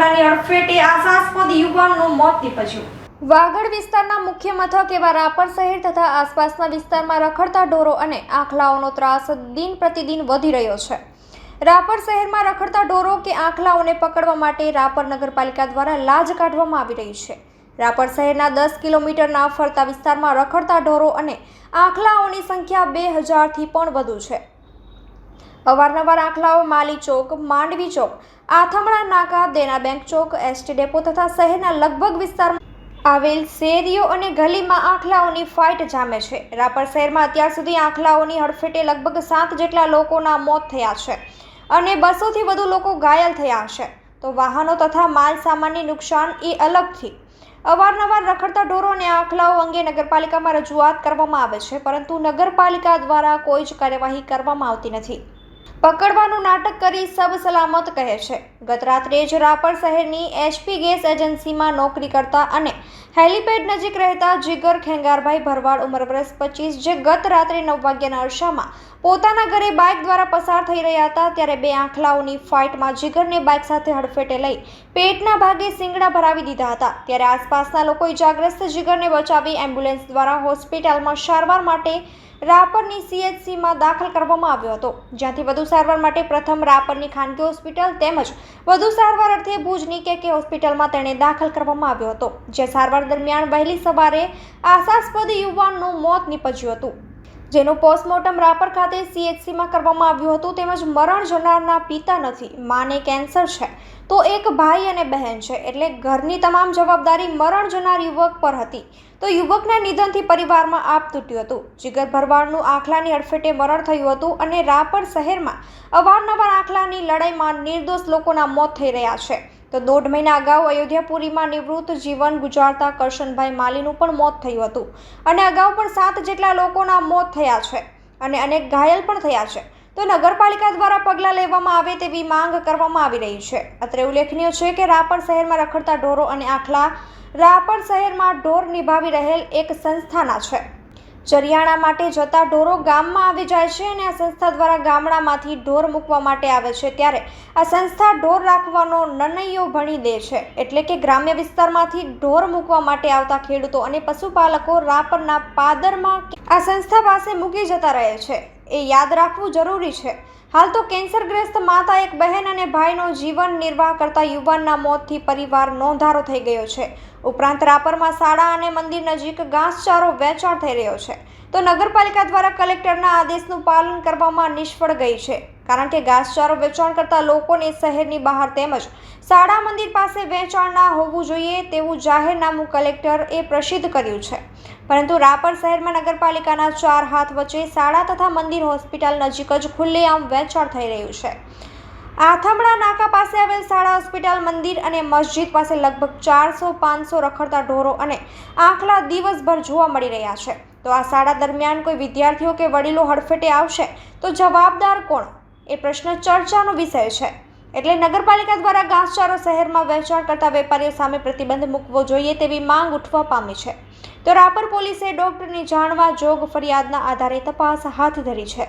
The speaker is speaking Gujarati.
આખલાની અડફેટે આશાસ્પદ યુવાનનું મોત નીપજ્યું. વાગડ વિસ્તારના મુખ્ય મથક રાપર શહેર તથા આસપાસના વિસ્તારમાં રખડતા ઢોરો અને આંખલાઓનો ત્રાસ દિન પ્રતિદિન વધી રહ્યો છે. રાપર શહેરમાં રખડતા ઢોરો કે આંખલાઓને પકડવા માટે રાપર નગરપાલિકા દ્વારા લાજ કાઢવામાં આવી રહી છે. રાપર શહેરના દસ કિલોમીટરના ફરતા વિસ્તારમાં રખડતા ઢોરો અને આંખલાઓની સંખ્યા બે હજારથી પણ વધુ છે. અવારનવાર આંખલાઓ, માલી ચોક, માંડવી ચોક આથમણા નાકા, દેના બેંક ચોક, એસટી ડેપો તથા શહેરના લગભગ વિસ્તારમાં આવેલ શેરીઓ અને ગલીમાં આંખલાઓની ફાઇટ જામે છે. રાપર શહેરમાં અત્યાર સુધી આંખલાઓની હડફેટે લગભગ સાત જેટલા લોકોના મોત થયા છે અને બસોથી વધુ લોકો ઘાયલ થયા છે. તો વાહનો તથા માલ સામાનની નુકસાન એ અલગથી અવારનવાર રખડતા ઢોરો અને આંખલાઓ અંગે નગરપાલિકામાં રજૂઆત કરવામાં આવે છે, પરંતુ નગરપાલિકા દ્વારા કોઈ જ કાર્યવાહી કરવામાં આવતી નથી. પકડવાનું નાટક કરી સબ સલામત કહે છે. ગત રાત્રે જ રાપર શહેરની એચપી ગેસ એજન્સીમાં નોકરી કરતા અને હેલીપેડ નજીક રહેતા જીગર ખેંગારભાઈ ભરવાડ ઉંમર વર્ષ પચીસ જે ગત રાત્રે નવ વાગ્યાના અરસામાં પોતાના ઘરે બાઇક દ્વારા પસાર થઈ રહ્યા હતા, ત્યારે બે આંખલાઓની ફાઇટમાં જીગરને બાઇક સાથે હડફેટે લઈ પેટના ભાગે સિંગડા ભરાવી દીધા હતા. ત્યારે આસપાસના લોકોએ ઇજાગ્રસ્ત જીગરને બચાવી એમ્બ્યુલન્સ દ્વારા હોસ્પિટલમાં સારવાર માટે રાપરની સીએચસીમાં દાખલ કરવામાં આવ્યો હતો. જ્યાંથી વધુ સારવાર માટે પ્રથમ રાપરની ખાનગી હોસ્પિટલ તેમજ વધુ સારવાર અર્થે ભુજની કે કે હોસ્પિટલમાં તેણે દાખલ કરવામાં આવ્યો હતો. જે સારવાર દરમિયાન વહેલી સવારે આશાસ્પદ યુવાનનું મોત નીપજ્યું હતું. જેનું પોસ્ટમોર્ટમ રાપર ખાતે સીએચસીમાં કરવામાં આવ્યું હતું, તેમજ મરણ જનારના પિતા નથી, માને કેન્સર છે. તો એક ભાઈ અને બહેન છે, એટલે ઘરની તમામ જવાબદારી મરણ જનાર યુવક પર હતી. તો યુવકના નિધનથી પરિવારમાં આપ તૂટ્યું હતું. જીગર ભરવાડનું આખલાની અડફેટે મરણ થયું હતું અને રાપર શહેરમાં અવારનવાર આખલાની લડાઈમાં નિર્દોષ લોકોના મોત થઈ રહ્યા છે. તો દોઢ મહિના અગાઉ અયોધ્યાપુરીમાં નિવૃત્ત જીવન ગુજારતા કરશનભાઈ માલીનું પણ મોત થયું હતું. અને અગાઉ પણ સાત જેટલા લોકોના મોત થયા છે અને અનેક ઘાયલ પણ થયા છે. તો નગરપાલિકા દ્વારા પગલાં લેવામાં આવે તેવી માંગ કરવામાં આવી રહી છે. અત્રે ઉલ્લેખનીય છે કે રાપર શહેરમાં રખડતા ઢોરો અને આખલા રાપર શહેરમાં ઢોર નિભાવી રહેલ એક સંસ્થાના છે. ચરિયાણા માટે જતા ઢોરો ગામમાં આવી જાય છે અને આ સંસ્થા દ્વારા ગામડામાંથી ઢોર મૂકવા માટે આવે છે ત્યારે આ સંસ્થા ઢોર રાખવાનો નનૈયો ભણી દે છે. એટલે કે ગ્રામ્ય વિસ્તારમાંથી ઢોર મૂકવા માટે આવતા ખેડૂતો અને પશુપાલકો રાપરના પાદરમાં આ સંસ્થા પાસે મૂકી જતા રહે છે. એ યાદ રાખવું જરૂરી છે. હાલ તો કેન્સરગ્રસ્ત માતા એક બહેન અને ભાઈનો જીવન નિર્વાહ કરતા યુવાનના મોતથી પરિવાર નોંધારો થઈ ગયો છે. ઉપરાંત રાપરમાં શાળા અને મંદિર નજીક ઘાસચારો વેચાણ થઈ રહ્યો છે. તો નગરપાલિકા દ્વારા કલેક્ટરના આદેશનું પાલન કરવામાં નિષ્ફળ ગઈ છે. કારણ કે ઘાસચારો વેચાણ કરતા લોકોને શહેરની બહાર તેમજ શાળા મંદિર પાસે વેચાણ ના હોવું જોઈએ તેવું જાહેરનામું કલેક્ટર એ પ્રસિદ્ધ કર્યું છે. પરંતુ રાપર શહેરમાં નગરપાલિકાના ચાર હાથ વચ્ચે શાળા તથા મંદિર હોસ્પિટલ નજીક જ ખુલ્લેઆમ વેચાણ થઈ રહ્યું છે. આથમણા નાકા પાસે આવેલ શાળા હોસ્પિટલ મંદિર અને મસ્જિદ પાસે લગભગ ચારસો, પાંચસો રખડતા ઢોરો અને આંખલા દિવસભર જોવા મળી રહ્યા છે. તો આ શાળા દરમિયાન કોઈ વિદ્યાર્થીઓ કે વડીલો હડફેટે આવશે તો જવાબદાર કોણ? એ પ્રશ્ન ચર્ચાનો વિષય છે. એટલે નગરપાલિકા દ્વારા ઘાસચારો શહેરમાં વહેંચાણ કરતા વેપારીઓ સામે પ્રતિબંધ મૂકવો જોઈએ તેવી માંગ ઉઠવા પામી છે. તો રાપર પોલીસે ડોક્ટરની જાણવા જોગ ફરિયાદના આધારે તપાસ હાથ ધરી છે.